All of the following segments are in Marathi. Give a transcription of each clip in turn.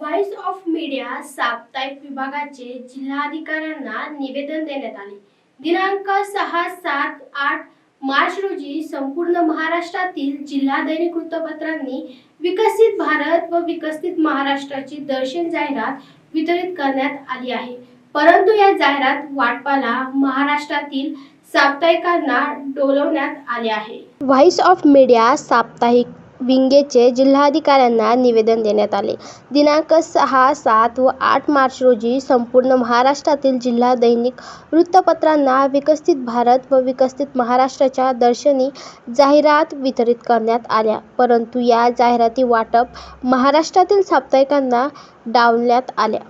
व्हॉइस ऑफ मीडिया साप्ताहिक विभागाचे जिल्हाधिकाऱ्यांना निवेदन देण्यात आले. दिनांक सहा सात आठ मार्च रोजी संपूर्ण महाराष्ट्रातील जिल्हा दैनिक वृत्तपत्रांनी विकसित भारत व विकसित महाराष्ट्राची दर्शन जाहिरात वितरित करण्यात आली आहे. परंतु या जाहिरात वाटपाला महाराष्ट्रातील साप्ताहिकांना डोलवण्यात आले आहे. व्हॉइस ऑफ मीडिया साप्ताहिक विंगेचे जिल्हाधिकाऱ्यांना निवेदन देण्यात आले. दिनांक सहा सात व आठ मार्च रोजी संपूर्ण महाराष्ट्रातील जिल्हा दैनिक वृत्तपत्रांना विकसित भारत व विकसित महाराष्ट्राच्या दर्शनी जाहिरात वितरित करण्यात आल्या. परंतु या जाहिराती वाटप महाराष्ट्रातील साप्ताहिकांना डावलण्यात आल्या.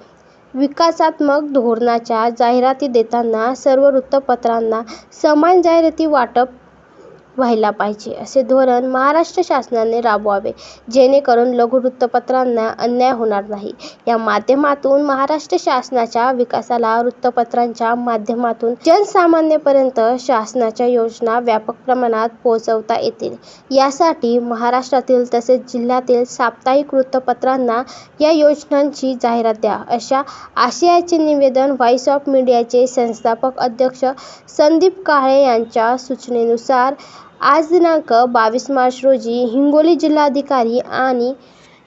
विकासात्मक धोरणाच्या जाहिराती देताना सर्व वृत्तपत्रांना समान जाहिराती वाटप व्हायला पाहिजे. असे धोरण महाराष्ट्र शासनाने राबवावे. जेणेकरून लघु वृत्तपत्रांना अन्याय होणार नाही. या माध्यमातून महाराष्ट्र शासनाच्या विकासाला वृत्तपत्रांच्या माध्यमातून जनसामान्यपर्यंत शासनाच्या योजना व्यापक प्रमाणात पोहोचवता येतील. यासाठी महाराष्ट्रातील तसेच जिल्ह्यातील साप्ताहिक वृत्तपत्रांना या योजनांची जाहिरात द्या. अशा आशयाचे निवेदन व्हॉइस ऑफ मीडियाचे संस्थापक अध्यक्ष संदीप काळे यांच्या सूचनेनुसार आज दिनांक बावीस मार्च रोजी हिंगोली जिल्हाधिकारी आणि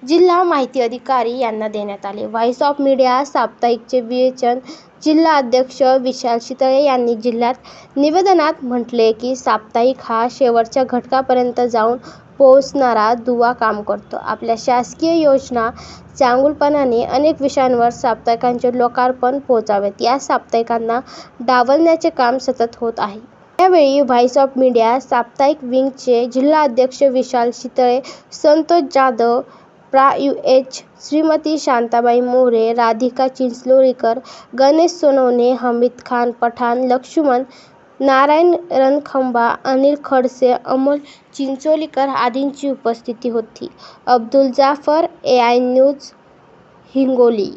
जिल्हा माहिती अधिकारी यांना देण्यात आले. व्हॉइस ऑफ मीडिया साप्ताहिकचे विवेचन जिल्हा अध्यक्ष विशाल शितळे यांनी जिल्ह्यात निवेदनात म्हटले की साप्ताहिक हा शेवटच्या घटकापर्यंत जाऊन पोहोचणारा दुवा काम करतो. आपल्या शासकीय योजना चांगुलपणाने अनेक विषयांवर साप्ताहिकांचे लोकार्पण पोहोचावेत. या साप्ताहिकांना डावलण्याचे काम सतत होत आहे. यावेळी व्हॉइस ऑफ मीडिया साप्ताहिक विंगचे जिल्हा अध्यक्ष विशाल शितळे संतोष जाधव प्रा. यू. एच. श्रीमती शांताबाई मोरे राधिका चिंचलोरीकर गणेश सोनवणे हमीद खान पठाण लक्ष्मण नारायण रणखंबा अनिल खडसे अमोल चिंचोलीकर आदींची उपस्थिती होती. Abdul Jafar A I news Hingoli.